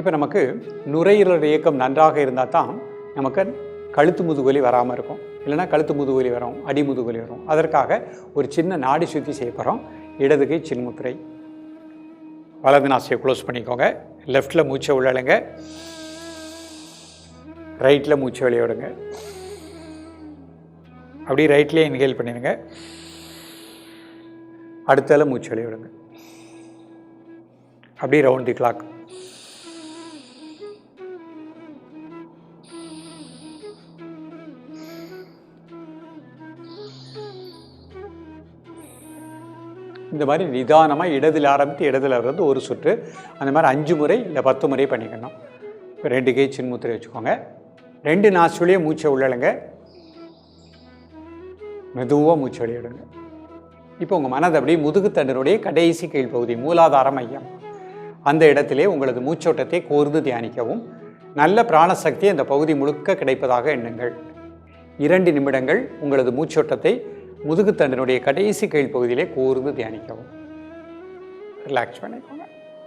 இப்போ நமக்கு நுரையீரல் இயக்கம் நன்றாக இருந்தால் தான் நமக்கு கழுத்து முதுகுலி வராமல் இருக்கும். இல்லைன்னா கழுத்து முதுகுவலி வரும் அடி முதுகுலி வரும். அதற்காக ஒரு சின்ன நாடி சுற்றி செய்ய போகிறோம் இடது கை சின்முத்திரை வலது நாசியை க்ளோஸ் பண்ணிக்கோங்க. லெஃப்டில் மூச்சை உள்ளழுங்க. ரைட்டில் மூச்சை வெளியே விடுங்க அப்படியே ரைட்லேயே இன்ஹேல் பண்ணிடுங்க. அடுத்தால மூச்சு வெளியே விடுங்க அப்படியே ரவுண்ட் தி கிளாக் இந்த மாதிரி நிதானமாக இடதில் ஆரம்பித்து இடதில் இருந்து ஒரு சுற்று. அந்த மாதிரி அஞ்சு முறை இல்லை பத்து முறை பண்ணிக்கணும். இப்போ ரெண்டு கை சின்முத்திரை வச்சுக்கோங்க. ரெண்டு நாசுலேயே மூச்சை உள்ளழுங்க மெதுவாக மூச்சு வெளியிடுங்க இப்போ உங்கள் மனது அப்படியே முதுகுத்தண்டனுடைய கடைசி கீழ்ப்பகுதி மூலாதார மையம். அந்த இடத்திலே உங்களது மூச்சோட்டத்தை கோர்ந்து தியானிக்கவும். நல்ல பிராணசக்தி அந்த பகுதி முழுக்க கிடைப்பதாக எண்ணுங்கள். இரண்டு நிமிடங்கள் உங்களது மூச்சோட்டத்தை முதுகுத்தண்டனுடைய கடைசி கீழ்ப்பகுதியிலே கூர்ந்து தியானிக்கவும். ரிலாக்ஸ் பண்ணிக்கோங்க.